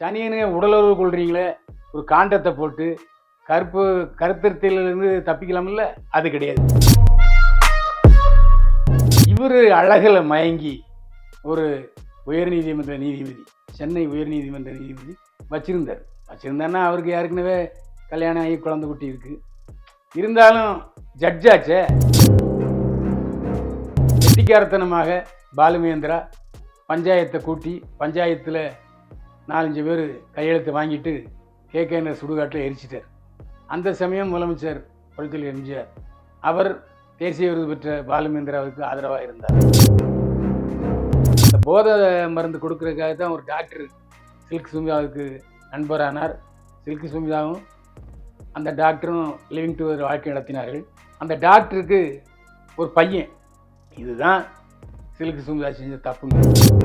சனியனு உடலுறவு கொள்றீங்களே ஒரு காண்டத்தை போட்டு கருப்பு கருத்திருத்திலிருந்து தப்பிக்கலாம்ல அது கிடையாது. இவர் அழகில் மயங்கி ஒரு உயர்நீதிமன்ற நீதிபதி சென்னை உயர்நீதிமன்ற நீதிபதி வச்சிருந்தார். வச்சுருந்தாருன்னா அவருக்கு ஏற்கனவே கல்யாணம் ஆகி குழந்தை குட்டி இருக்குது இருந்தாலும் ஜட்ஜாச்சே கெட்டிக்காரத்தனமாக பாலுமேந்திரா பஞ்சாயத்தை கூட்டி பஞ்சாயத்தில் நாலஞ்சு பேர் கையெழுத்து வாங்கிட்டு கேகேன சுடுகாட்டில் எரிச்சிட்டார். அந்த சமயம் முதலமைச்சர் புரட்சியில் எம்ஜிஆர் அவர் தேசிய விருது பெற்ற பாலுமேந்திராவுக்கு ஆதரவாக இருந்தார். இந்த போதை மருந்து கொடுக்கறதுக்காக தான் ஒரு டாக்டர் சில்க் சுமிதாவுக்கு நண்பரானார். சில்க் சுமிதாவும் அந்த டாக்டரும் லிவிங் டு ஒரு வாழ்க்கை நடத்தினார்கள். அந்த டாக்டருக்கு ஒரு பையன். இதுதான் சில்க் சுமிதா செஞ்ச தப்புங்க.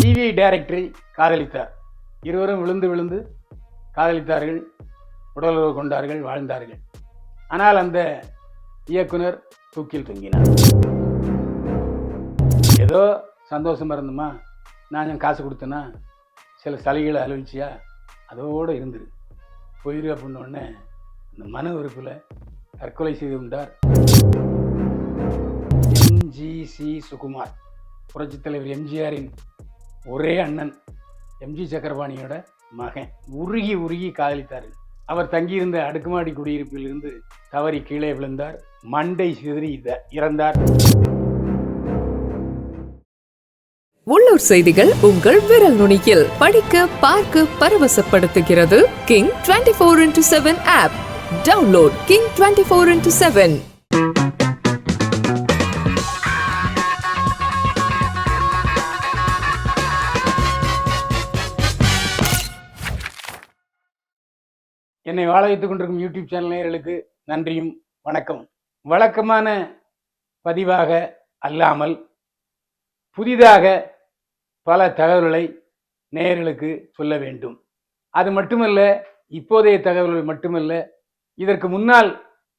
டிவி டைரக்டரை காதலித்தார். இருவரும் விழுந்து விழுந்து காதலித்தார்கள் உடலுறவு கொண்டார்கள் வாழ்ந்தார்கள். ஆனால் அந்த இயக்குனர் தூக்கில் தொங்கினார். ஏதோ சந்தோஷமாக இருந்தோமா? நான் காசு கொடுத்தேன்னா சில சலுகைகளை அலுவலிச்சியா அதோடு இருந்துரு போயிரு அப்படின்ன உடனே அந்த மன உறுப்பில் தற்கொலை செய்து கொண்டார் எம்ஜிசி சுகுமார். புரட்சித் தலைவர் எம்ஜிஆரின் ஒரே அண்ணன். எம்ஜி சக்கரபாணியோட மகன். உருகி உருகி காதலித்தார். அவர் தங்கியிருந்த அடுக்குமாடி குடியிருப்பிலிருந்து தவறி கீழே விழுந்தார். மண்டை சிதறி இறந்தார். உள்ளூர் செய்திகள் உங்கள் விரல் நுனியில். படிக்க பார்க்க பரவசப்படுத்துகிறது. King twenty four into seven app download King twenty four into seven என்னை வாழ வைத்துக் கொண்டிருக்கும் யூடியூப் சேனல் நேயர்களுக்கு நன்றியும் வணக்கம். வழக்கமான பதிவாக அல்லாமல் புதிதாக பல தகவல்களை நேயர்களுக்கு சொல்ல வேண்டும். அது மட்டுமல்ல இப்போதைய தகவல்கள் மட்டுமல்ல இதற்கு முன்னால்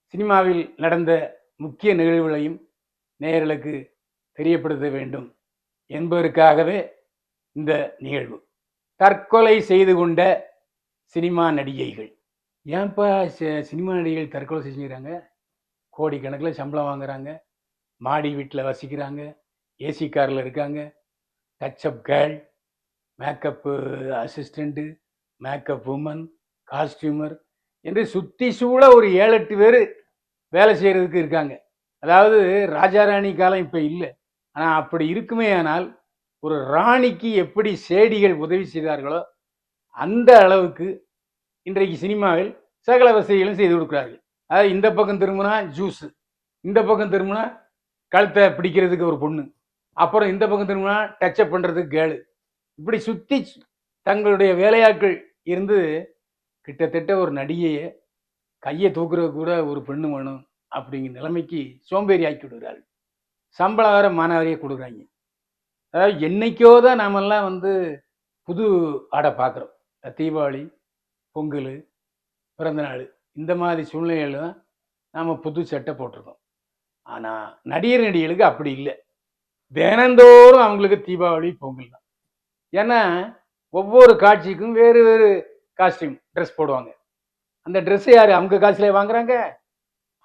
சினிமாவில் நடந்த முக்கிய நிகழ்வுகளையும் நேயர்களுக்கு தெரியப்படுத்த வேண்டும் என்பதற்காகவே இந்த நிகழ்வு. தற்கொலை செய்து கொண்ட சினிமா நடிகைகள். ஏன்பா சி- சினிமா நடிகைகள் தற்கொலை செஞ்சுக்கிறாங்க? கோடிக்கணக்கில் சம்பளம் வாங்குறாங்க. மாடி வீட்டில் வசிக்கிறாங்க. ஏசி காரில் இருக்காங்க. Touchup girl makeup assistant makeup woman costumer என்று சுற்றி சூழ ஒரு ஏழு எட்டு பேர் வேலை செய்கிறதுக்கு இருக்காங்க. அதாவது ராஜாராணி காலம் இப்போ இல்லை. ஆனால் அப்படி இருக்குமே ஆனால் ஒரு ராணிக்கு எப்படி சேடிகள் உதவி செய்தார்களோ அந்த அளவுக்கு இன்றைக்கு சினிமாவில் சகல வசதிகளும் செய்து கொடுக்குறார்கள். அதாவது இந்த பக்கம் திரும்பினா ஜூஸு இந்த பக்கம் திரும்பினா கழுத்தை பிடிக்கிறதுக்கு ஒரு பொண்ணு அப்புறம் இந்த பக்கம் திரும்பினா டச்சப் பண்ணுறதுக்கு கேளு இப்படி சுற்றி தங்களுடைய வேலையாட்கள் இருந்து கிட்டத்தட்ட ஒரு நடிகையை கையை தூக்குறது கூட ஒரு பெண்ணு வேணும் அப்படிங்கிற நிலைமைக்கு சோம்பேறி ஆக்கி விடுகிறாள் சம்பளம் வேற மானாவாரியை கொடுக்குறாங்க. அதாவது என்னைக்கோ தான் நாமெல்லாம் வந்து புது ஆடை பார்க்குறோம். தீபாவளி பொங்கல் பிறந்தநாள் இந்த மாதிரி சூழ்நிலையில் தான் நாம் புது சட்டை போட்டிருக்கோம். ஆனால் நடிகர் நடிகளுக்கு அப்படி இல்லை. தினந்தோறும் அவங்களுக்கு தீபாவளி பொங்கல் தான். ஏன்னா ஒவ்வொரு காட்சிக்கும் வேறு வேறு காஸ்டியூம் ட்ரெஸ் போடுவாங்க. அந்த ட்ரெஸ்ஸை யார்? அவங்க காசுல வாங்குறாங்க.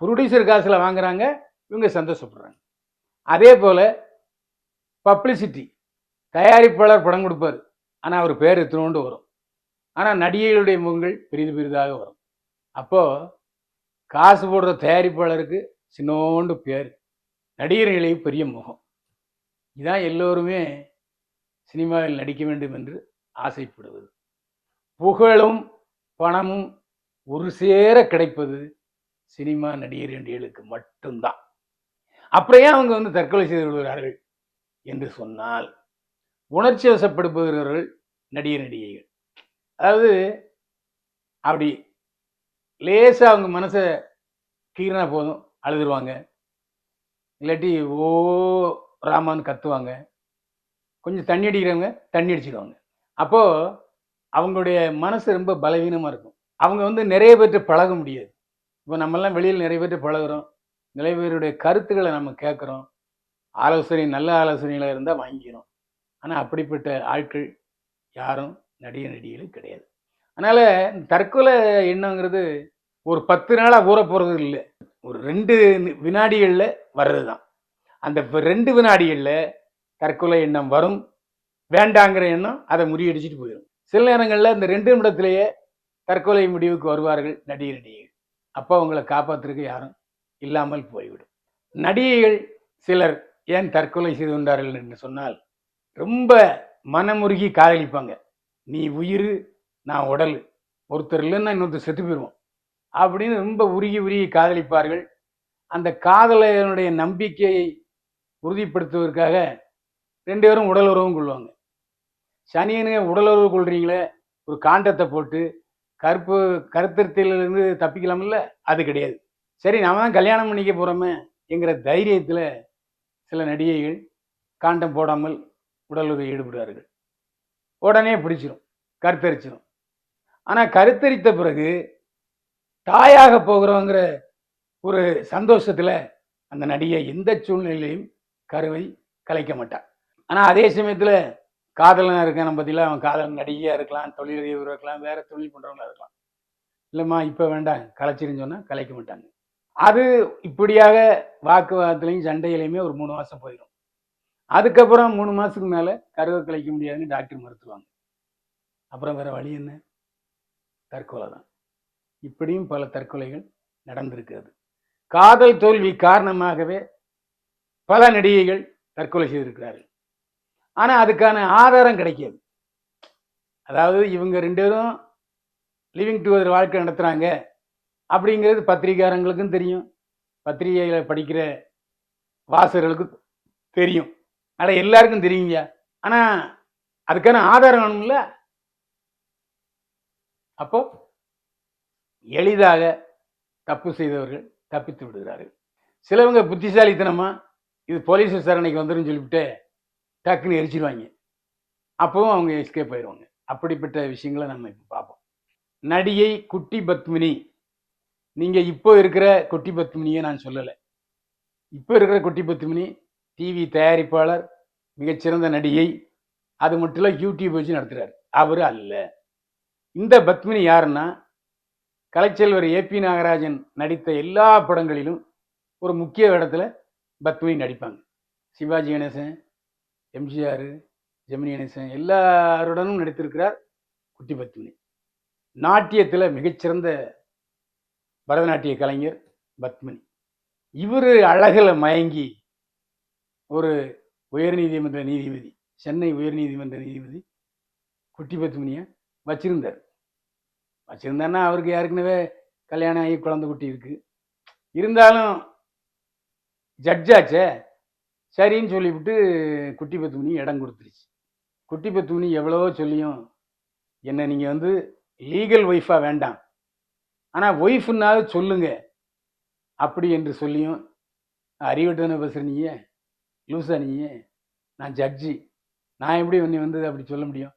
ப்ரொடியூசர் காசில் வாங்குறாங்க. இவங்க சந்தோஷப்படுறாங்க. அதே போல் பப்ளிசிட்டி தயாரிப்பாளர் படம் கொடுப்பார். ஆனால் அவர் பேர் எத்தனோண்டு வரும்? ஆனால் நடிகைகளுடைய முகங்கள் பெரிது பெரிதாக வரும். அப்போது காசு போடுற தயாரிப்பாளருக்கு சின்னோண்டு பேர் நடிகர்களுக்கு பெரிய முகம். இதான் எல்லோருமே சினிமாவில் நடிக்க வேண்டும் என்று ஆசைப்படுவது. புகழும் பணமும் ஒரு சேர கிடைப்பது சினிமா நடிகர் நடிகர்களுக்கு மட்டும்தான். அப்படியே அவங்க வந்து தற்கொலை செய்து விடுகிறார்கள் என்று சொன்னால் உணர்ச்சி வசப்படுபவர்கள் நடிகர் நடிகைகள். அதாவது அப்படி லேசாக அவங்க மனசை கீறினா போதும் அழுதுருவாங்க. இல்லாட்டி ஓ ராமான்னு கத்துவாங்க. கொஞ்சம் தண்ணி அடிக்கிறவங்க தண்ணி அடிச்சிடுவாங்க அப்போது அவங்களுடைய மனசு ரொம்ப பலவீனமாக இருக்கும். அவங்க வந்து நிறைய பேர்கிட்ட பழக முடியாது. இப்போ நம்மெல்லாம் வெளியில் நிறைய பேர்கிட்ட பழகுறோம். நிறைய பேருடைய கருத்துக்களை நம்ம கேட்குறோம். ஆலோசனை நல்ல ஆலோசனைகளாக இருந்தால் வாங்கிக்கிறோம். ஆனால் அப்படிப்பட்ட ஆட்கள் யாரும் நடிக நடிகைகளும் கிடையாது. அதனால் தற்கொலை எண்ணங்கிறது ஒரு பத்து நாளாக ஊற போகிறது இல்லை. ஒரு ரெண்டு வினாடிகளில் வர்றது தான் அந்த ரெண்டு வினாடிகளில் தற்கொலை எண்ணம் வரும். வேண்டாங்கிற எண்ணம் அதை முறியடிச்சிட்டு போயிடும் சில நேரங்களில் இந்த ரெண்டு நிமிடத்திலேயே தற்கொலை முடிவுக்கு வருவார்கள் நடிகை நடிகைகள். அப்போ அவங்கள காப்பாற்றுறதுக்கு யாரும் இல்லாமல் போய்விடும். நடிகைகள் சிலர் ஏன் தற்கொலை செய்து கொண்டார்கள் என்று சொன்னால் ரொம்ப மனமுருகி காதலிப்பாங்க. நீ உயிர் நான் உடல். ஒருத்தர் இல்லைன்னா இன்னொருத்தர் செத்து போயிடுவோம் அப்படின்னு ரொம்ப உருகி உருகி காதலிப்பார்கள். அந்த காதலனுடைய நம்பிக்கையை உறுதிப்படுத்துவதற்காக ரெண்டு பேரும் உடல் உறவும் கொள்வாங்க. சனியனுங்க உடல் உறவு கொள்றீங்களே ஒரு காண்டத்தை போட்டு கருப்பு கருத்திருத்திலிருந்து தப்பிக்கலாம்ல அது கிடையாது. சரி நாம தான் கல்யாணம் பண்ணிக்க போகிறோமே என்கிற தைரியத்தில் சில நடிகைகள் காண்டம் போடாமல் உடல் ஈடுபடுவார்கள். உடனே பிடிச்சிரும் கருத்தரிச்சிடும் ஆனால் கருத்தரித்த பிறகு தாயாக போகிறோங்கிற ஒரு சந்தோஷத்தில் அந்த நடிகை எந்த சூழ்நிலையிலையும் கருவை கலைக்க மாட்டான் ஆனால் அதே சமயத்தில் காதலனாக இருக்கான பார்த்தீங்களா அவன் காதலன் நடிகையாக இருக்கலாம் தொழிலதிபர் இருக்கலாம் வேறு தொழில் பண்ணுறவங்களா இருக்கலாம். இல்லைம்மா இப்போ வேண்டாம் கலைச்சிருன்னு சொன்னால் கலைக்க மாட்டாங்க. அது இப்படியாக வாக்குவாதத்துலேயும் சண்டையிலையுமே ஒரு மூணு மாதம் போயிடும் அதுக்கப்புறம் மூணு மாதத்துக்கு மேலே கருவை கலைக்க முடியாதுன்னு டாக்டர் மறுத்துவாங்க அப்புறம் வேறு வழி என்ன? தற்கொலை தான். இப்படியும் பல தற்கொலைகள் நடந்திருக்கிறது. காதல் தோல்வி காரணமாகவே பல நடிகைகள் தற்கொலை செய்திருக்கிறார்கள். ஆனால் அதுக்கான ஆதாரம் கிடைக்காது. அதாவது இவங்க ரெண்டு பேரும் லிவிங் டுகெதர் வாழ்க்கை நடத்துகிறாங்க அப்படிங்கிறது பத்திரிகாரங்களுக்கும் தெரியும். பத்திரிகையில் படிக்கிற வாசகர்களுக்கும் தெரியும். அட எல்லாருக்கும் தெரியுங்க ஆனால் அதுக்கான ஆதாரம் வேணும்ல? அப்போ எளிதாக தப்பு செய்தவர்கள் தப்பித்து விடுகிறார்கள். சிலவங்க புத்திசாலித்தனமா இது போலீஸ் விசாரணைக்கு வந்துடும் சொல்லிவிட்டு டக்குன்னு எரிச்சிடுவாங்க அப்பவும் அவங்க எஸ்கேப் ஆயிடுவாங்க. அப்படிப்பட்ட விஷயங்களை நம்ம இப்போ பார்ப்போம். நடிகை குட்டி பத்மினி. நீங்கள் இப்போ இருக்கிற குட்டி பத்மினியை நான் சொல்லலை. இப்போ இருக்கிற குட்டி பத்மினி டிவி தயாரிப்பாளர் மிகச்சிறந்த நடிகை அது மட்டும் இல்லை யூடியூப் வச்சு நடத்துகிறார் அவர் அல்ல. இந்த பத்மினி யாருன்னா கலைச்செல்வர் ஏபி நாகராஜன் நடித்த எல்லா படங்களிலும் ஒரு முக்கிய இடத்துல பத்மினி நடிப்பாங்க. சிவாஜி கணேசன் எம்ஜிஆர் ஜெமினி கணேசன் எல்லாருடனும் நடித்திருக்கிறார் குட்டி பத்மினி. நாட்டியத்தில் மிகச்சிறந்த பரதநாட்டிய கலைஞர் பத்மினி. இவர் அழகில் மயங்கி ஒரு உயர்நீதிமன்ற நீதிபதி சென்னை உயர்நீதிமன்ற நீதிபதி குட்டி பத்மினியை வச்சிருந்தார். வச்சிருந்தாருன்னா அவருக்கு ஏற்கனவே கல்யாணம் ஆகி குழந்தை குட்டி இருக்குது இருந்தாலும் ஜட்ஜாச்சே சரின்னு சொல்லிவிட்டு குட்டி பத்துமணி இடம் கொடுத்துருச்சு. குட்டி பத்துமணி எவ்வளவோ சொல்லியும் என்ன நீங்கள் வந்து லீகல் ஒய்ஃபாக வேண்டாம். ஆனால் ஒய்ஃப்னாவது சொல்லுங்க. அப்படி என்று சொல்லியும் அறிவட்டன பேசுகிறீங்க லூசா நீயே நான் ஜட்ஜி நான் எப்படி உன்னை வந்து அப்படி சொல்ல முடியும்?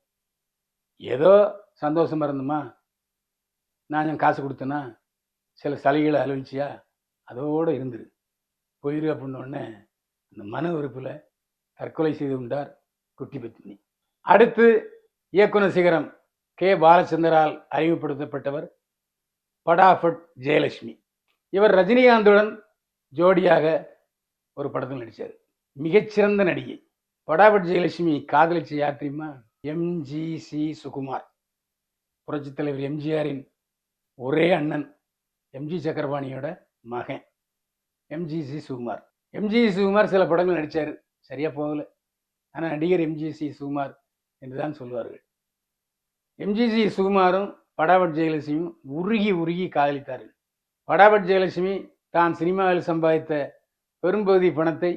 ஏதோ சந்தோஷமாக இருந்தோமா? நான் காசு கொடுத்தேன்னா சில சலுகைகளை அலுவலிச்சியா அதோடு இருந்துரு. போயிரு அப்படின்னோடனே அந்த மன உறுப்பில் தற்கொலை செய்து கொண்டார் குட்டி பத்மினி. அடுத்து இயக்குனர் சிகரம் கே. பாலச்சந்தரால் அறிமுகப்படுத்தப்பட்டவர் படாஃபட் ஜெயலட்சுமி. இவர் ரஜினிகாந்துடன் ஜோடியாக ஒரு படத்தில் நடித்தார் மிகச்சிறந்த நடிகை. படாபட் ஜெயலட்சுமி காதலிச்ச யாத்திரிமா எம்ஜி எம்ஜிசி சுகுமார். புரட்சித் தலைவர் எம்ஜிஆரின் ஒரே அண்ணன் எம்ஜி சக்கரபாணியோட மகன் எம்ஜிசி சுகுமார். எம்ஜி சுகுமார் சில படங்கள் நடித்தார் சரியாக போகல. ஆனால் நடிகர் எம்ஜிசி சுகுமார் என்று தான் சொல்வார்கள் எம்ஜிசி சுகுமாரும் படாபட் ஜெயலட்சுமியும் உருகி உருகி காதலித்தார்கள். படாபட் ஜெயலட்சுமி தான் சினிமாவில் சம்பாதித்த பெரும்பகுதி பணத்தை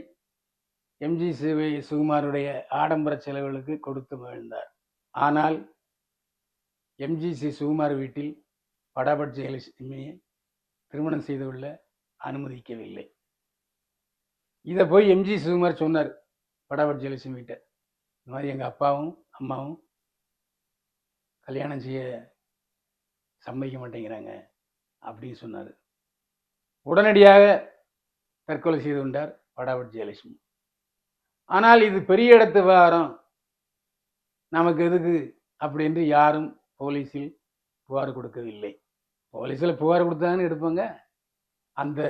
எம்ஜி சிவை சுகுமாருடைய ஆடம்பர செலவுகளுக்கு கொடுத்து மகிழ்ந்தார். ஆனால் எம்ஜி சி சுகுமார் வீட்டில் படாபட் ஜெயலட்சுமியை திருமணம் செய்து கொள்ள அனுமதிக்கவில்லை. இதை போய் எம்ஜி சுகுமார் சொன்னார் படாபட் ஜெயலட்சுமி கிட்ட இந்த மாதிரி எங்கள் அப்பாவும் அம்மாவும் கல்யாணம் செய்ய சம்மதிக்க மாட்டேங்கிறாங்க அப்படின்னு சொன்னார். உடனடியாக தற்கொலை செய்து கொண்டார் படாபட் ஜெயலட்சுமி ஆனால் இது பெரிய இடத்து விவகாரம். நமக்கு எதுக்கு அப்படி என்று யாரும் போலீஸில் புகார் கொடுக்கவில்லை. போலீஸில் புகார் கொடுத்தாங்கன்னு எடுப்பாங்க. அந்த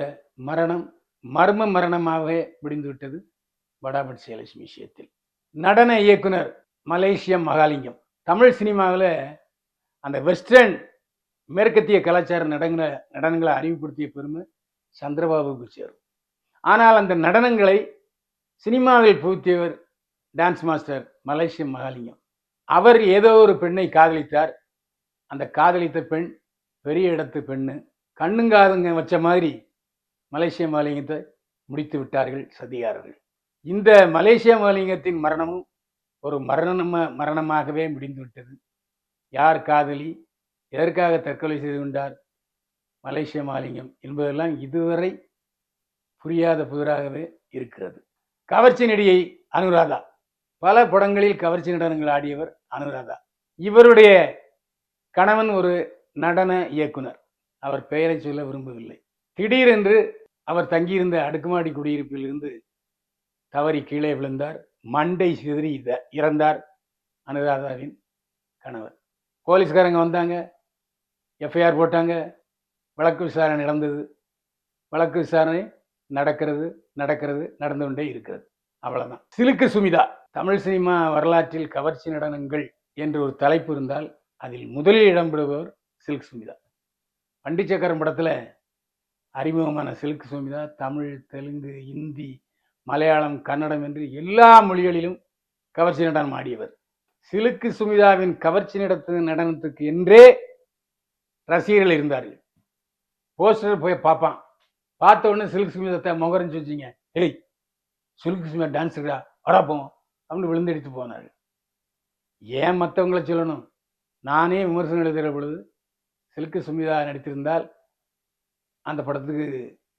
மரணம் மர்ம மரணமாகவே முடிந்து விட்டது வடாபட் சேலட்சுமி விஷயத்தில். நடன இயக்குனர் மலேசியம் மகாலிங்கம். தமிழ் சினிமாவில் அந்த வெஸ்டர்ன் மேற்கத்திய கலாச்சார நடன நடனங்களை அறிவுப்படுத்திய பெருமை சந்திரபாபுக்கு சேரும். ஆனால் அந்த நடனங்களை சினிமாவில் புகுத்தியவர் டான்ஸ் மாஸ்டர் மலேசிய மகாலிங்கம். அவர் ஏதோ ஒரு பெண்ணை காதலித்தார். அந்த காதலித்த பெண் பெரிய இடத்து பெண்ணு. கண்ணுங்காதுங்க வச்ச மாதிரி மலேசிய மகாலிங்கத்தை முடித்து விட்டார்கள் சதிகாரர்கள். இந்த மலேசிய மகாலிங்கத்தின் மரணமும் ஒரு மரணம மரணமாகவே முடிந்து விட்டது. யார் காதலி எதற்காக தற்கொலை செய்து கொண்டார் மலேசிய மாலிங்கம் என்பதெல்லாம் இதுவரை புரியாத புதிராகவே இருக்கிறது. கவர்ச்சி நடிகை அனுராதா. பல படங்களில் கவர்ச்சி நடனங்கள் ஆடியவர் அனுராதா. இவருடைய கணவன் ஒரு நடன இயக்குனர். அவர் பெயரை சொல்ல விரும்பவில்லை. திடீரென்று அவர் தங்கியிருந்த அடுக்குமாடி குடியிருப்பிலிருந்து தவறி கீழே விழுந்தார். மண்டை சிதறி இறந்தார் அனுராதாவின் கணவர். போலீஸ்காரங்க வந்தாங்க. எஃப்ஐஆர் போட்டாங்க. வழக்கு விசாரணை நடந்தது. வழக்கு விசாரணை நடக்கிறது. நடக்கிறது நடந்து கொண்டே இருக்கிறது. அவ்வளவுதான். சிலுக்கு சுமிதா. தமிழ் சினிமா வரலாற்றில் கவர்ச்சி நடனங்கள் என்று ஒரு தலைப்பு இருந்தால் அதில் முதலில் இடம்பெறுபவர் சில்க் சுமிதா. வண்டி சக்கரம் அறிமுகமான சில்க் சுமிதா தமிழ் தெலுங்கு இந்தி மலையாளம் கன்னடம் என்று எல்லா மொழிகளிலும் கவர்ச்சி நடனம் ஆடியவர். சிலுக்கு சுமிதாவின் கவர்ச்சி நடத்து நடனத்துக்கு என்றே ரசிகர்கள் இருந்தார்கள். போஸ்டர் போய் பார்ப்பான். பார்த்த உடனே சில்க் சுமிதத்தை முகரஞ்சு வச்சிங்க ஏய் சில்க் சுமிதா டான்ஸ் வரா போவோம் அப்படின்னு விழுந்தடித்து போனார். ஏன் மற்றவங்கள சொல்லணும்? நானே விமர்சனம் எழுதுகிற பொழுது சில்கு சுமிதா நடித்திருந்தால் அந்த படத்துக்கு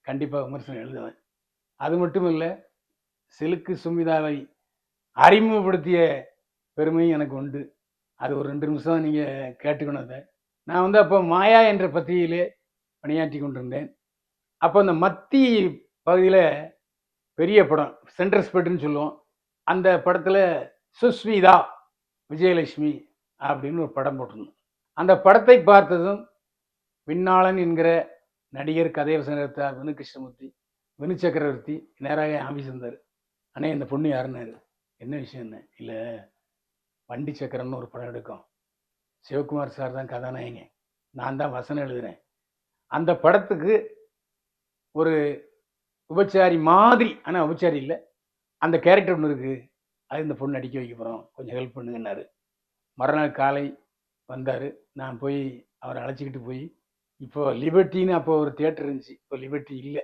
கண்டிப்பாக விமர்சனம் எழுதுவேன். அது மட்டும் இல்லை சிலுக்கு சுமிதாவை அறிமுகப்படுத்திய பெருமையும் எனக்கு உண்டு. அது ஒரு ரெண்டு நிமிஷம் நீங்கள் கேட்டுக்கணும் அதை. நான் வந்து அப்போ மாயா என்ற பத்திரிகையிலே பணியாற்றி கொண்டிருந்தேன். அப்போ அந்த மத்தி பகுதியில் பெரிய படம் சென்ட்ரஸ் ஸ்பெட்டுன்னு சொல்லுவோம். அந்த படத்தில் சுஸ்மிதா விஜயலட்சுமி அப்படின்னு ஒரு படம் போட்டிருந்தோம். அந்த படத்தை பார்த்ததும் விண்ணாளன் என்கிற நடிகர் கதைவசனத்தார் வினு கிருஷ்ணமூர்த்தி வினு சக்கரவர்த்தி நேராக ஆஃபீஸ் இருந்தார் அண்ணே இந்த பொண்ணு யாருன்னாரு? என்ன விஷயம் என்ன? இல்லை வண்டி சக்கரம்னு ஒரு படம் எடுக்கும். சிவகுமார் சார் தான் கதாநாயகன். நான் தான் வசனம் எழுதுகிறேன் அந்த படத்துக்கு ஒரு உபச்சாரி மாதிரி ஆனால் உபச்சாரி இல்லை. அந்த கேரக்டர் ஒன்று இருக்குது அது இந்த பொண்ணு அடிக்க வைக்க போகிறோம் கொஞ்சம் ஹெல்ப் பண்ணுங்கன்னாரு. மறுநாள் காலை வந்தார். நான் போய் அவரை அழைச்சிக்கிட்டு போய் இப்போ லிபர்ட்டின்னு அப்போ ஒரு தியேட்டர் இருந்துச்சு. இப்போ லிபர்ட்டி இல்லை.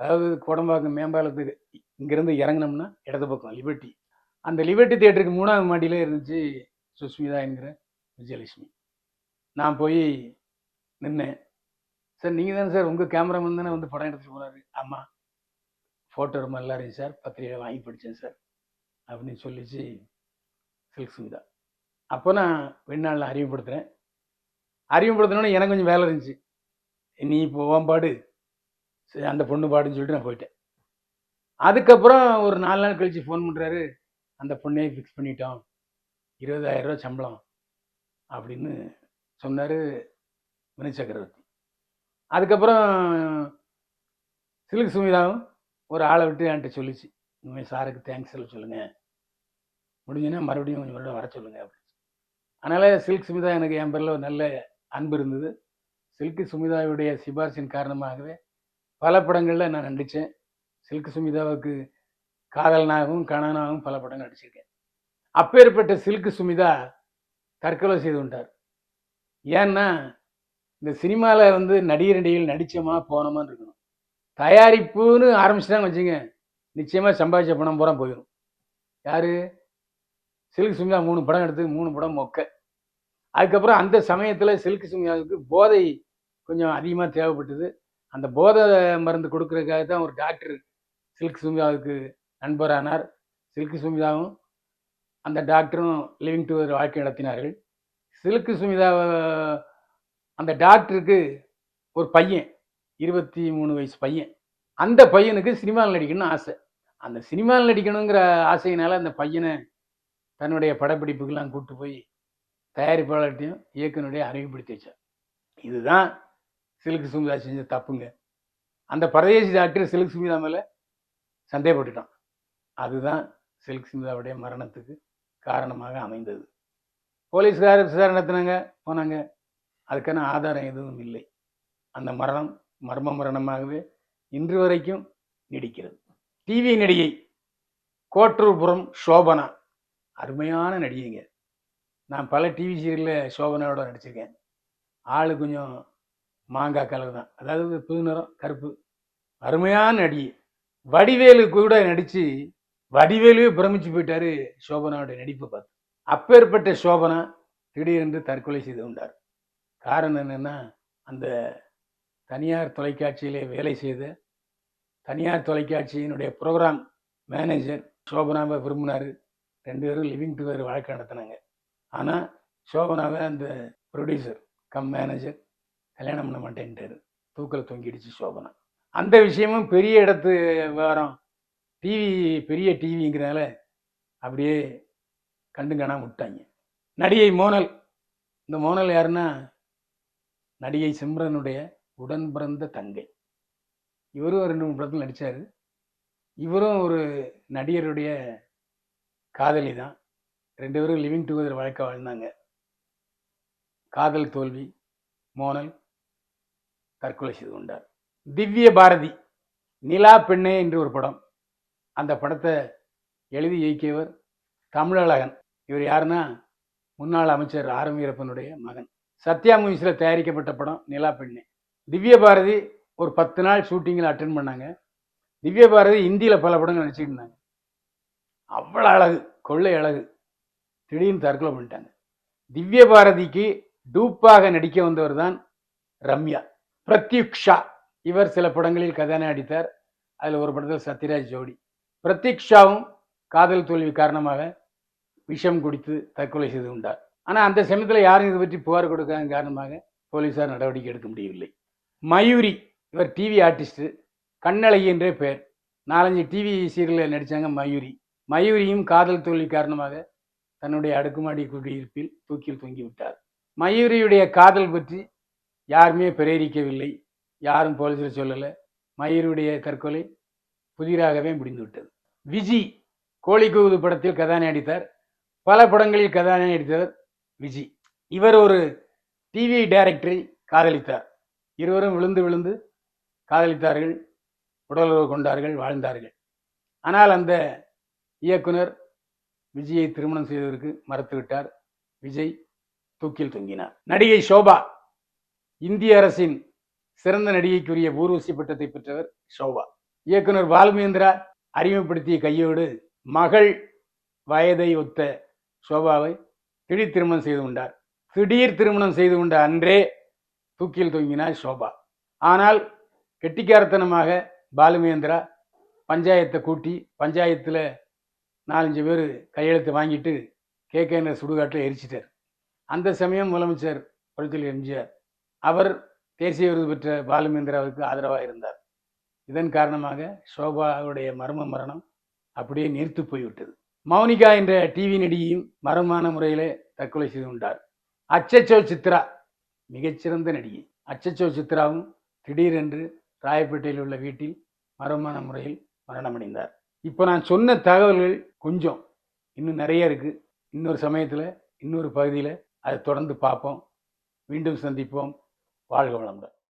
அதாவது கோடம்பாக்கம் மேம்பாலத்துக்கு இங்கேருந்து இறங்கினோம்னா இடது பக்கம் லிபர்ட்டி அந்த லிபர்ட்டி தியேட்டருக்கு மூணாவது மாடியிலே இருந்துச்சு சுஸ்மிதா என்கிற விஜயலட்சுமி. நான் போய் நின்னேன். சார் நீங்கள் தானே சார் உங்கள் கேமராமேன் தானே வந்து படம் எடுத்துகிட்டு போனாரு ஆமாம் ஃபோட்டோ ரொம்ப நல்லா இருந்துச்சு சார் பத்திரிகை வாங்கி படித்தேன் சார் அப்படின்னு சொல்லிச்சு சில்க் சுமிதா அப்போ நான் வெண்ணாளில் அறிமுகப்படுத்துகிறேன் அறிமுகப்படுத்தினோன்னே எனக்கு கொஞ்சம் வேலை இருந்துச்சு. நீ இப்போ உன் பாடு சரி அந்த பொண்ணு பாடுன்னு சொல்லிட்டு நான் போயிட்டேன். அதுக்கப்புறம் ஒரு நாலு நாள் கழித்து ஃபோன் பண்ணுறாரு அந்த பொண்ணையே ஃபிக்ஸ் பண்ணிட்டோம். இருபதாயிரம் ரூபா சம்பளம் அப்படின்னு சொன்னார் வினய் சக்கரவர்த்தி. அதுக்கப்புறம் சிலுக்கு சுமிதாவும் ஒரு ஆளை விட்டு என்கிட்ட சொல்லிச்சு. இனிமேல் சாருக்கு தேங்க்ஸ் சொல்ல சொல்லுங்கள் முடிஞ்சுன்னா மறுபடியும் கொஞ்சம் மறுபடியும் வர சொல்லுங்கள் அப்படின்னு. அதனால் சில்க் சுமிதா எனக்கு என் பேரில் ஒரு நல்ல அன்பு இருந்தது. சில்க் சுமிதாவுடைய சிபாரிசின் காரணமாகவே பல படங்களில் நான் நடித்தேன் சில்க் சுமிதாவுக்கு காதலனாகவும் கணவனாகவும் பல படங்கள் நடிச்சிருக்கேன். அப்பேற்பட்ட சில்க் சுமிதா தற்கொலை செய்து கொண்டார். ஏன்னா இந்த சினிமாவில் வந்து நடிகர் நடிகைகள் நடித்தோமா போனோமான்னு இருக்கணும். தயாரிப்புன்னு ஆரம்பிச்சுட்டாங்க வச்சுங்க. நிச்சயமாக சம்பாதிச்ச பணம் பூரா போயிடும் யார்? சில்க் சுமிதா மூணு படம் எடுத்து மூணு படம் மொக்க. அதுக்கப்புறம் அந்த சமயத்தில் சில்க் சுமிதாவுக்கு போதை கொஞ்சம் அதிகமாக தேவைப்பட்டது. அந்த போதை மருந்து கொடுக்குறதுக்காக தான் ஒரு டாக்டர் சில்க் சுமிதாவுக்கு நண்பரானார். சில்க் சுமிதாவும் அந்த டாக்டரும் லிவிங் டு வாழ்க்கை நடத்தினார்கள். சில்க் சுமிதாவை அந்த டாக்டருக்கு ஒரு பையன் இருபத்தி மூணு வயசு பையன். அந்த பையனுக்கு சினிமாவில் நடிக்கணும்னு ஆசை. அந்த சினிமாவில் நடிக்கணுங்கிற ஆசையினால அந்த பையனை தன்னுடைய படப்பிடிப்புக்கெல்லாம் கூப்பிட்டு போய் தயாரிப்பாளர்கிட்டையும் இயக்குனருடைய அறிவுப்படுத்தி வச்சார். இதுதான் சிலுக்கு சுமிதா செஞ்ச தப்புங்க. அந்த பரதேசி டாக்டர் சிலுக்கு சுமிதா மேலே சந்தேகப்பட்டுட்டான் அதுதான் சிலுக்கு சுமிதாவுடைய மரணத்துக்கு காரணமாக அமைந்தது. போலீஸ்காரர் விசாரணை நடத்தினாங்க போனாங்க. அதுக்கான ஆதாரம் எதுவும் இல்லை. அந்த மரணம் மர்ம மரணமாகவே இன்று வரைக்கும் நீடிக்கிறது. டிவி நடிகை கோட்டூர்புரம் சோபனா. அருமையான நடிகைங்க. நான் பல டிவி சீரியலில் சோபனாவோட நடிச்சிருக்கேன். ஆள் கொஞ்சம் மாங்காய் கலர் தான். அதாவது புது நிறம் கருப்பு. அருமையான நடிகை. வடிவேலு கூட நடித்து வடிவேலுவே பிரமிச்சு போயிட்டாரு சோபனாவுடைய நடிப்பை பார்த்து. அப்பேற்பட்ட சோபனா திடீரென்று தற்கொலை செய்து கொண்டார். காரணம் என்னென்னா அந்த தனியார் தொலைக்காட்சியிலே வேலை செய்த தனியார் தொலைக்காட்சியினுடைய ப்ரோக்ராம் மேனேஜர் சோபனாவை விரும்பினார். ரெண்டு பேரும் லிவிங் டுகெதர் வழக்கு நடத்தினாங்க. ஆனால் சோபனாவை அந்த ப்ரொடியூசர் கம் மேனேஜர் கல்யாணம் பண்ண மாட்டேன்ட்டார். தூக்கில் தொங்கிடுச்சு சோபனா. அந்த விஷயமும் பெரிய இடத்து விவரம் டிவி பெரிய டிவிங்கிறனால அப்படியே கண்டு காணாமல் விட்டாங்க. நடிகை மோனல். இந்த மோனல் யாருன்னா நடிகை சிம்ரனுடைய உடன் பிறந்த தங்கை. இவரும் ஒரு ரெண்டு மூணு படத்தில் நடித்தார் இவரும் ஒரு நடிகருடைய காதலி தான். ரெண்டு பேரும் லிவிங் டுகெதர் வழக்க வாழ்ந்தாங்க. காதல் தோல்வி மோனல் தற்கொலை செய்து கொண்டார். திவ்ய பாரதி நிலா பெண்ணே என்று ஒரு படம். அந்த படத்தை எழுதி இயக்கியவர் தமிழழகன். இவர் யாருன்னா முன்னாள் அமைச்சர் ஆர் வீரப்பனுடைய மகன். சத்யா மூவிஸில் தயாரிக்கப்பட்ட படம் நிலா பெண்ணு. திவ்ய பாரதி ஒரு பத்து நாள் ஷூட்டிங்கில் அட்டன் பண்ணாங்க. திவ்ய பாரதி இந்தியில் பல படங்கள் நடிச்சிட்டு இருந்தாங்க. அவ்வளோ அழகு கொள்ளை அழகு. திடீர்னு தற்கொலை பண்ணிட்டாங்க. திவ்ய பாரதிக்கு டூப்பாக நடிக்க வந்தவர் தான் ரம்யா பிரத்யுக்ஷா இவர் சில படங்களில் கதாநாயகி நடித்தார். அதில் ஒரு படத்தில் சத்யராஜ் ஜோடி. பிரத்யுக்ஷாவும் காதல் தோல்வி காரணமாக விஷம் குடித்து தற்கொலை செய்து கொண்டார். ஆனால் அந்த சமயத்தில் யாரும் இதை பற்றி புகார் கொடுக்காத காரணமாக போலீஸார் நடவடிக்கை எடுக்க முடியவில்லை. மயூரி இவர் டிவி ஆர்டிஸ்ட்டு கண்ணழகி என்றே பெயர். நாலஞ்சு டிவி சீரியலில் நடித்தாங்க மயூரி. மயூரியும் காதல் தோல்வி காரணமாக தன்னுடைய அடுக்குமாடி குடியிருப்பில் தூக்கில் தொங்கி விட்டார் மயூரியுடைய காதல் பற்றி யாருமே பிரேரிக்கவில்லை. யாரும் போலீஸில் சொல்லலை. மயூரியுடைய தற்கொலை புதிராகவே முடிந்துவிட்டது. விஜி கோழி கூவுது படத்தில் கதாநாயகித்தார். பல படங்களில் கதாநாயகி நடித்தவர் விஜி. இவர் ஒரு டிவி டைரக்டரை காதலித்தார். இருவரும் விழுந்து விழுந்து காதலித்தார்கள் உடலுறவு கொண்டார்கள் வாழ்ந்தார்கள். ஆனால் அந்த இயக்குனர் விஜயை திருமணம் செய்வதற்கு மறுத்துவிட்டார். விஜய் தூக்கில் தொங்கினார். நடிகை ஷோபா இந்திய அரசின் சிறந்த நடிகைக்குரிய ஊர்வசி பட்டத்தை பெற்றவர் ஷோபா. இயக்குனர் பாலுமேந்திரா அறிமுகப்படுத்திய கையோடு மகள் வயதை ஒத்த ஷோபாவை திடீர் திருமணம் செய்து கொண்டார். திடீர் திருமணம் செய்து கொண்ட அன்றே தூக்கில் தொங்கினார் சோபா ஆனால் கெட்டிக்காரத்தனமாக பாலுமேந்திரா பஞ்சாயத்தை கூட்டி பஞ்சாயத்தில் நாலஞ்சு பேர் கையெழுத்து வாங்கிட்டு கேகேன சுடுகாட்டில் எரிச்சிட்டார். அந்த சமயம் முதலமைச்சர் பொறுத்தில் எம்ஜிஆர் அவர் தேசிய விருது பெற்ற பாலுமேந்திராவுக்கு ஆதரவாக இருந்தார். இதன் காரணமாக சோபாவுடைய மர்ம மரணம் அப்படியே நீர்த்து போய்விட்டது. மௌனிகா என்ற டிவி நடிகையும் மரமான முறையில் தற்கொலை செய்து கொண்டார். அச்சச்சோ சித்ரா மிகச்சிறந்த நடிகை. அச்சச்சோ சித்ராவும் திடீரென்று ராயப்பேட்டையில் உள்ள வீட்டில் மரமான முறையில் மரணமடைந்தார். இப்போ நான் சொன்ன தகவல்கள் கொஞ்சம் இன்னும் நிறைய இருக்குது இன்னொரு சமயத்தில் இன்னொரு பகுதியில் அதை தொடர்ந்து பார்ப்போம். மீண்டும் சந்திப்போம். வாழ்க வளமுடன்.